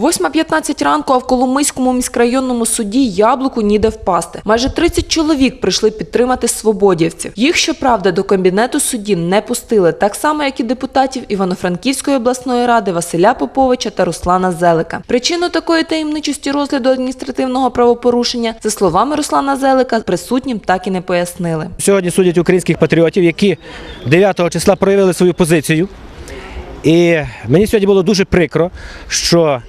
8.15 ранку, а в Коломийському міськрайонному суді яблуку ніде впасти. Майже 30 чоловік прийшли підтримати свободівців. Їх, щоправда, до кабінету судді не пустили, так само, як і депутатів Івано-Франківської обласної ради Василя Поповича та Руслана Зелика. Причину такої таємничості розгляду адміністративного правопорушення, за словами Руслана Зелика, присутнім так і не пояснили. Сьогодні судять українських патріотів, які 9 числа проявили свою позицію. І мені сьогодні було дуже прикро, що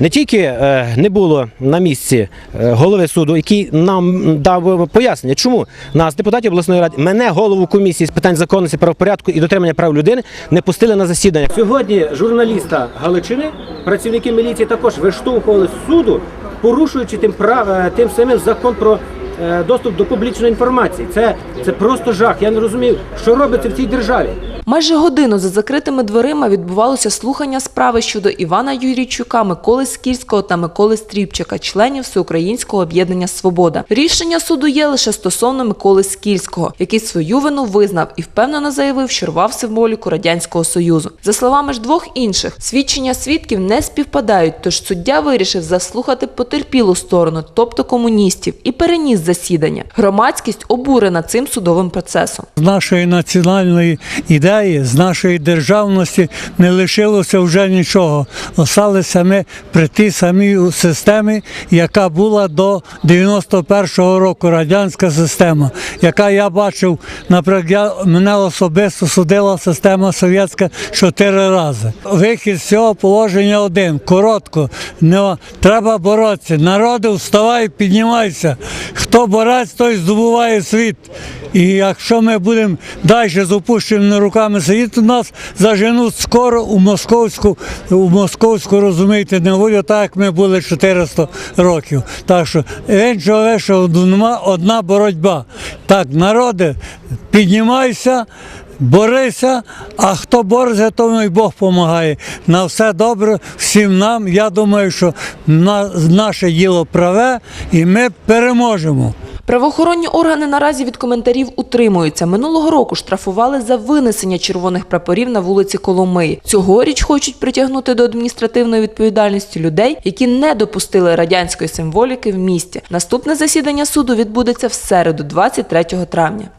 не тільки е, не було на місці е, голови суду, який нам дав пояснення, чому нас, депутатів обласної ради, мене, голову комісії з питань законності, правопорядку і дотримання прав людини, не пустили на засідання. Сьогодні журналіста Галичини, працівники міліції також виштовхували суду, порушуючи тим прав, е, тим самим закон про доступ до публічної інформації. Це, це просто жах. Я не розумію, що робиться в цій державі. Майже годину за закритими дверима відбувалося слухання справи щодо Івана Юрійчука, Миколи Скільського та Миколи Стріпчика, членів Всеукраїнського об'єднання Свобода. Рішення суду є лише стосовно Миколи Скільського, який свою вину визнав і впевнено заявив, що рвав символіку радянського союзу. За словами ж двох інших, свідчення свідків не співпадають, тож суддя вирішив заслухати потерпілу сторону, тобто комуністів, і переніс засідання. Громадськість обурена цим судовим процесом. з нашої національної ідеї, з нашої державності не лишилося вже нічого. Осталися ми при тій самій системі, яка була до 91-го року, радянська система, яка я бачив, наприклад, я, мене особисто судила система совєтська чотири рази. Вихід з цього положення один. Коротко. Не, треба боротися. Народи, вставай, піднімайся. Хто борець, той здобуває світ. І якщо ми будемо далі з опущеними руками сидіти, нас заженуть скоро у московську, у московську, розумієте, неволю, так як ми були 400 років. Так що іншого що нема одна боротьба. Так, народи, піднімайся. Борися, а хто бореться, тому і Бог допомагає. На все добре всім нам. Я думаю, що наше діло праве і ми переможемо. Правоохоронні органи наразі від коментарів утримуються. Минулого року штрафували за винесення червоних прапорів на вулиці Коломиї. Цьогоріч хочуть притягнути до адміністративної відповідальності людей, які не допустили радянської символіки в місті. Наступне засідання суду відбудеться в середу, 23 травня.